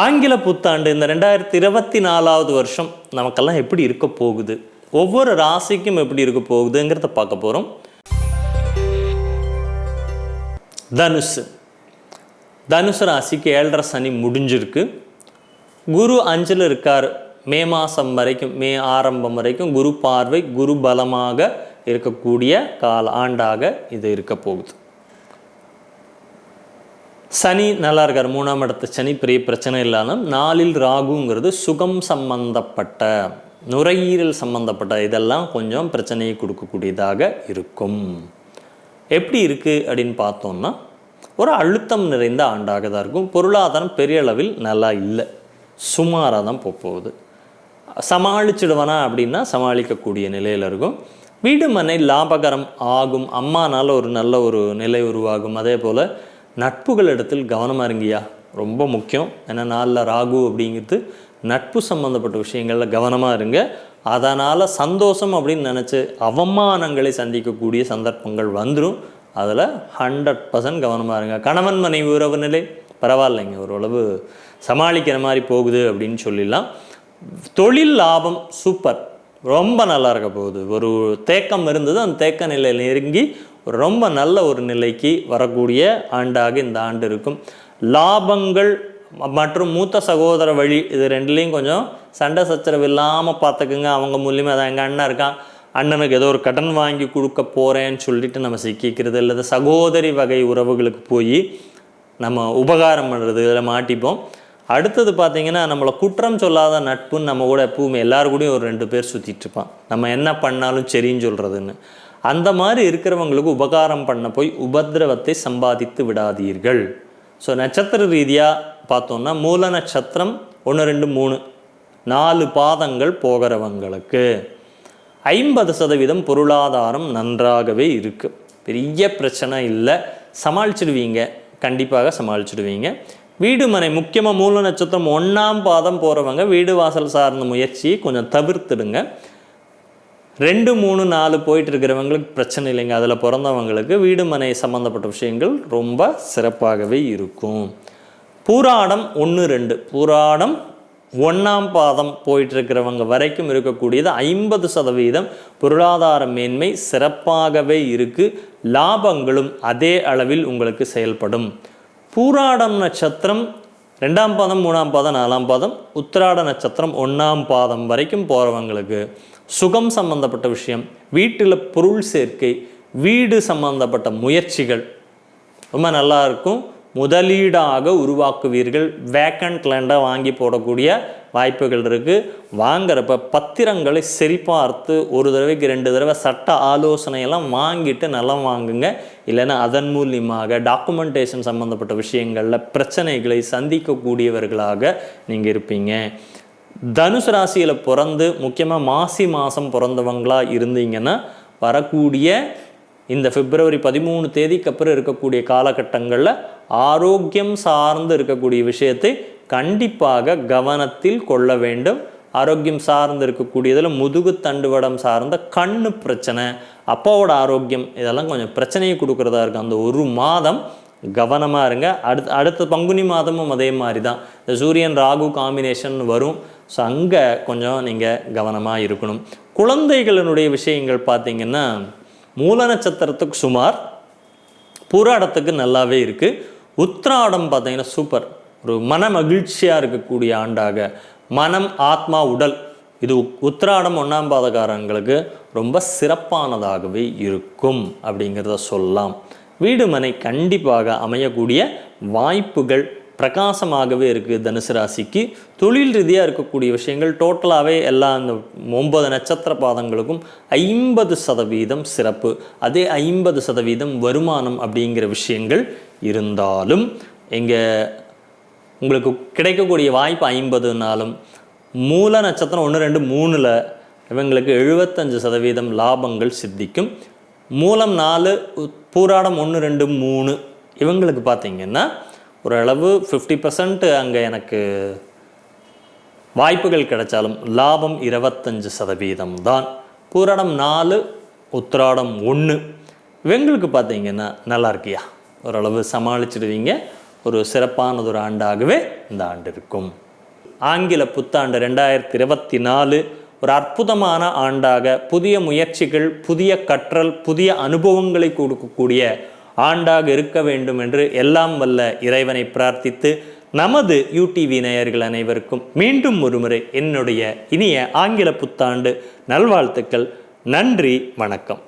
ஆங்கில புத்தாண்டு இந்த ரெண்டாயிரத்தி இருபத்தி நாலாவது வருஷம் நமக்கெல்லாம் எப்படி இருக்க போகுது? ஒவ்வொரு ராசிக்கும் எப்படி இருக்க போகுதுங்கிறத பார்க்க போகிறோம் தனுசு. தனுசு ராசிக்கு ஏழரை சனி முடிஞ்சிருக்கு. குரு அஞ்சில் இருக்கார். மே மாதம் வரைக்கும் மே ஆரம்பம் வரைக்கும் குரு பார்வை குரு பலமாக இருக்கக்கூடிய கால ஆண்டாக இது இருக்க போகுது. சனி நல்லா இருக்கார். மூணாம் இடத்து சனி பெரிய பிரச்சனை இல்லாமல் நாளில் ராகுங்கிறது சுகம் சம்பந்தப்பட்ட நுரையீரல் சம்பந்தப்பட்ட இதெல்லாம் கொஞ்சம் பிரச்சனையை கொடுக்கக்கூடியதாக இருக்கும். எப்படி இருக்குது அப்படின்னு பார்த்தோம்னா ஒரு அழுத்தம் நிறைந்த ஆண்டாக தான் இருக்கும். பொருளாதாரம் பெரிய அளவில் நல்லா இல்லை. சுமாராக தான் போக போகுது. சமாளிச்சிடுவானா அப்படின்னா சமாளிக்கக்கூடிய நிலையில் இருக்கும். வீடு மனை லாபகரம் ஆகும். அம்மானால் ஒரு நல்ல ஒரு நிலை உருவாகும். அதே போல் நட்புகள் இடத்தில் கவனமாக இருங்கய்யா. ரொம்ப முக்கியம். ஏன்னா நாளில் ராகு அப்படிங்கிறது நட்பு சம்மந்தப்பட்ட விஷயங்களில் கவனமாக இருங்க. அதனால் சந்தோஷம் அப்படின்னு நினச்சி அவமானங்களை சந்திக்கக்கூடிய சந்தர்ப்பங்கள் வந்துடும் அதில் ஹண்ட்ரட் பர்சன்ட் கவனமாக இருங்க. கணவன் மனைவி உறவு நிலை பரவாயில்லைங்க. ஓரளவு சமாளிக்கிற மாதிரி போகுது அப்படின்னு சொல்லிடலாம். தொழில் லாபம் சூப்பர். ரொம்ப நல்லா இருக்க போகுது. ஒரு தேக்கம் இருந்தது அந்த தேக்க நிலை நெருங்கி ரொம்ப நல்ல ஒரு நிலைக்கு வரக்கூடிய ஆண்டாக இந்த ஆண்டு இருக்கும். லாபங்கள் மற்றும் மூத்த சகோதர வழி இது ரெண்டுலேயும் கொஞ்சம் சண்டை சச்சரவு இல்லாமல் பார்த்துக்குங்க அவங்க மூலியமாக தான் எங்கள் அண்ணன் இருக்கான். அண்ணனுக்கு ஏதோ ஒரு கடன் வாங்கி கொடுக்க போகிறேன்னு சொல்லிட்டு நம்ம சிக்கிக்கிறது இல்லை. சகோதரி வகை உறவுகளுக்கு போய் நம்ம உபகாரம் பண்ணுறது இதில் மாட்டிப்போம். அடுத்தது பார்த்திங்கன்னா நம்மளை குற்றம் சொல்லாத நட்புன்னு நம்ம கூட எப்பவுமே எல்லாரு கூடயும் ஒரு ரெண்டு பேர் சுற்றிட்டு இருப்பான். நம்ம என்ன பண்ணாலும் சரின்னு சொல்கிறதுன்னு அந்த மாதிரி இருக்கிறவங்களுக்கு உபகாரம் பண்ண போய் உபத்திரவத்தை சம்பாதித்து விடாதீர்கள். ஸோ நட்சத்திர ரீதியாக பார்த்தோம்னா மூல நட்சத்திரம் ஒன்று ரெண்டு மூணு நாலு பாதங்கள் போகிறவங்களுக்கு ஐம்பது சதவீதம் பொருளாதாரம் நன்றாகவே இருக்குது பெரிய பிரச்சனை இல்லை. சமாளிச்சிடுவீங்க. கண்டிப்பாக சமாளிச்சிடுவீங்க. வீடு மனை முக்கியமாக மூல நட்சத்திரம் ஒன்றாம் பாதம் போகிறவங்க வீடு வாசல் சார்ந்த முயற்சியை கொஞ்சம் தவிர்த்துடுங்க. ரெண்டு மூணு நாலு போயிட்டு இருக்கிறவங்களுக்கு பிரச்சனை இல்லைங்க. அதில் பிறந்தவங்களுக்கு வீடு மனை சம்மந்தப்பட்ட விஷயங்கள் ரொம்ப சிறப்பாகவே இருக்கும். பூராடம் ஒன்று ரெண்டு. பூராடம் ஒன்றாம் பாதம் போயிட்டு இருக்கிறவங்க வரைக்கும் இருக்கக்கூடியது ஐம்பது சதவீதம் பொருளாதார மேன்மை சிறப்பாகவே இருக்குது லாபங்களும் அதே அளவில் உங்களுக்கு செயல்படும். பூராடம் நட்சத்திரம் ரெண்டாம் பாதம் மூணாம் பாதம் நாலாம் பாதம் உத்திராட நட்சத்திரம் ஒன்றாம் பாதம் வரைக்கும் போகிறவங்களுக்கு சுகம் சம்பந்தப்பட்ட விஷயம் வீட்டில் பொருள் சேர்க்கை வீடு சம்பந்தப்பட்ட முயற்சிகள் ரொம்ப நல்லா இருக்கும். முதலீடாக உருவாக்குவீர்கள். வேக்கண்ட் லேண்டாக வாங்கி போடக்கூடிய வாய்ப்புகள் இருக்குது வாங்குறப்ப பத்திரங்களை சரிபார்த்து ஒரு தடவைக்கு ரெண்டு தடவை சட்ட ஆலோசனையெல்லாம் வாங்கிட்டு நல்லா வாங்குங்க. இல்லைன்னா அதன் மூலியமாக டாக்குமெண்டேஷன் சம்மந்தப்பட்ட விஷயங்களில் பிரச்சனைகளை சந்திக்கக்கூடியவர்களாக நீங்கள் இருப்பீங்க. தனுசு ராசியில் பிறந்து முக்கியமாக மாசி மாதம் பிறந்தவங்களாக இருந்தீங்கன்னா வரக்கூடிய இந்த பிப்ரவரி பதிமூணு தேதிக்கு அப்புறம் இருக்கக்கூடிய காலகட்டங்களில் ஆரோக்கியம் சார்ந்து இருக்கக்கூடிய விஷயத்தை கண்டிப்பாக கவனத்தில் கொள்ள வேண்டும். ஆரோக்கியம் சார்ந்து இருக்கக்கூடியதில் முதுகு தண்டுவடம் சார்ந்த கண்ணு பிரச்சனை அப்பாவோட ஆரோக்கியம் இதெல்லாம் கொஞ்சம் பிரச்சனையை கொடுக்குறதா இருக்கும். அந்த ஒரு மாதம் கவனமாக இருங்க. அடுத்து அடுத்த பங்குனி மாதமும் அதே மாதிரி தான் இந்த சூரியன் ராகு காம்பினேஷன் வரும். ஸோ அங்கே கொஞ்சம் நீங்கள் கவனமாக இருக்கணும். குழந்தைகளினுடைய விஷயங்கள் பார்த்தீங்கன்னா மூல நட்சத்திரத்துக்கு சுமார் புராடத்துக்கு நல்லாவே இருக்குது உத்ராடம் பார்த்தீங்கன்னா சூப்பர் ஒரு மன மகிழ்ச்சியாக இருக்கக்கூடிய ஆண்டாக. மனம் ஆத்மா உடல். இது உத்ராடம் ஒன்றாம் பாதகாரங்களுக்கு ரொம்ப சிறப்பானதாகவே இருக்கும் அப்படிங்கிறத சொல்லலாம். வீடு மனை கண்டிப்பாக அமையக்கூடிய வாய்ப்புகள் பிரகாசமாகவே இருக்குது தனுசு ராசிக்கு. தொழில் ரீதியாக இருக்கக்கூடிய விஷயங்கள் டோட்டலாகவே எல்லா அந்த ஒன்பது நட்சத்திர பாதங்களுக்கும் ஐம்பது சதவீதம் சிறப்பு. அதே ஐம்பது சதவீதம் வருமானம் அப்படிங்கிற விஷயங்கள் இருந்தாலும் இங்கே உங்களுக்கு கிடைக்கக்கூடிய வாய்ப்பு ஐம்பதுனாலும் மூல நட்சத்திரம் ஒன்று ரெண்டு மூணில் இவங்களுக்கு எழுபத்தஞ்சு சதவீதம் லாபங்கள் சித்திக்கும். மூலம் நாலு பூராடம் ஒன்று ரெண்டு மூணு இவங்களுக்கு பார்த்திங்கன்னா ஓரளவு ஃபிஃப்டி பர்சன்ட் அங்கே எனக்கு வாய்ப்புகள் கிடைச்சாலும் லாபம் இருபத்தஞ்சு சதவீதம் தான். பூராடம் நாலு உத்திராடம் ஒன்று எங்களுக்கு பார்த்தீங்கன்னா நல்லா இருக்கியா? ஓரளவு சமாளிச்சிடுவீங்க. ஒரு சிறப்பானதொரு ஆண்டாகவே இந்த ஆண்டு இருக்கும். ஆங்கில புத்தாண்டு ரெண்டாயிரத்தி இருபத்தி நாலு ஒரு அற்புதமான ஆண்டாக புதிய முயற்சிகள் புதிய கற்றல் புதிய அனுபவங்களை கொடுக்கக்கூடிய ஆண்டாக இருக்க வேண்டும் என்று எல்லாம் வல்ல இறைவனை பிரார்த்தித்து நமது யூடிவி நேயர்கள் அனைவருக்கும் மீண்டும் ஒருமுறை என்னுடைய இனிய ஆங்கில புத்தாண்டு நல்வாழ்த்துக்கள். நன்றி வணக்கம்.